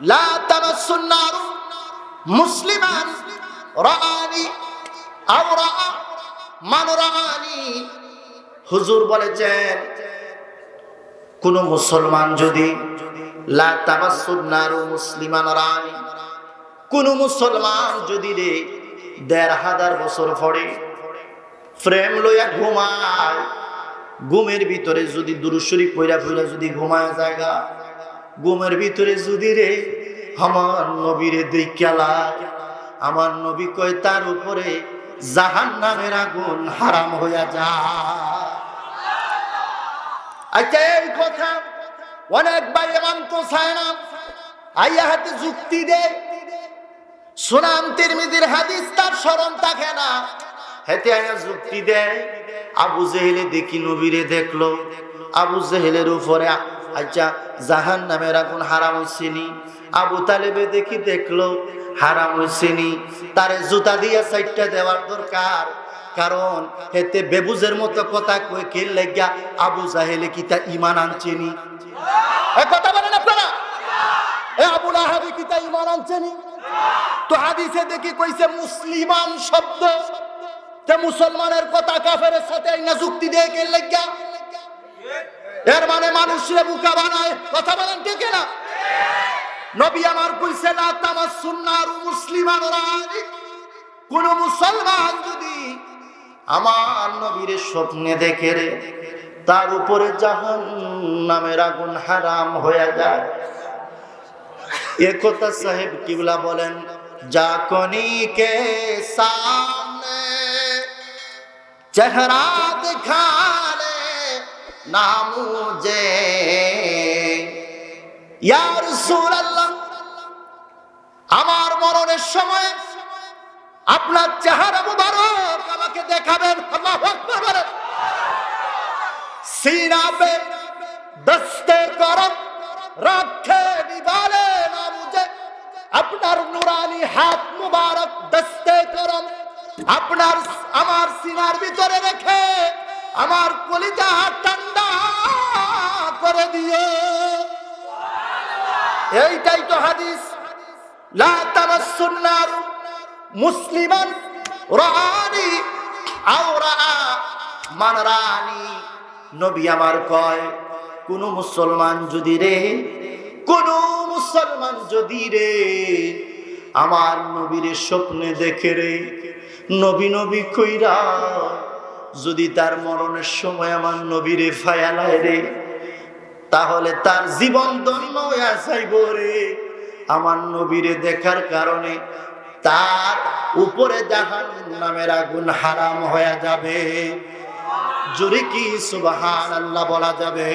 লা মুসলিমান মান হুজুর বলেছেন, কোন মুসলমান যদি লা কোন মুসলমান যদি রে দেড় হাজার বছর পরে ফ্রেম লইয়া ঘুমায়, ঘুমের ভিতরে যদি দুরুশরী পইরা পইরা যদি ঘুমায় জায়গা ঘুমের ভিতরে যদি রে, আমার নবীরে দেখালা আমার নবী কয়, তার উপরে জাহান নামের আগুন হারাম হইয়া যা। আচ্ছা এই কথা অনেক ভাই মানতো চায় না। আইয়া হাতে যুক্তি দেয় সুনাম তিরমিদির হাদিস তার স্মরণ থাকে না। হেতে আয়া যুক্তি দেয় আবু জেহেলে দেখি নবীরে দেখল। আবু জেহেলের উপরে আচ্ছা জাহান নামের আগুন হারাম হইছেনি। আবু তালেবে দেখি দেখল, হারাম হইছেনি। তারে জুতা দিয়া সাইডটা দেওয়ার দরকার। কারণ হেতে বেবুজের মতো কথা কই কে লাগিয়া আবু জাহেলে কি তা ইমান আনছেনি? কথা বলেন আপনারা? এ আবু লাহাবি কি তা ইমান আনছেনি? তো হাদিসে দেখি কইছে মুসলিমান শব্দ। তে মুসলমানের কথা কাফের সাথে যুক্তি দিয়ে কে লাগিয়া এর মানে মানুষরে বুকা বানায়। কথা বলেন ঠিক না নবী আমার কইছে না তামাস সুন্নার মুসলিমান কোন মুসলমান যদি আমার নবীর স্বপ্নে দেখে রে, তার উপরে জাহান নামের আগুন হারাম হয়ে যায়। একতা সাহেব কিবলা বলেন জাকনি কে সামনে চেহারা দিখালে আমার মরণের সময় আপনার চেহারা মুবারক আমাকে দেখাবেন। রাখে আপনার নুরানি হাত মুবারক দস্তে করম আপনার আমার সিনার ভিতরে রেখে আমার কলিজা ঠান্ডা করে দিও। এইটাই তো হাদিস। লা মুসলিমান রানি আও রাআ মান রানি নবী আমার কয়, কোন মুসলমান যদি রে, কোন মুসলমান যদি রে, আমার নবীরে স্বপ্নে দেখে রে, নবী নবী কইরা যদি তার মরণের সময় আমার নবীরে ফায়ালায় রে, তাহলে তার জীবন ধন্য রে। আমার নবীরে দেখার কারণে তার উপরে জাহান নামের আগুন হারাম হয়ে যাবে। জোরে কি সুবাহান আল্লাহ বলা যাবে?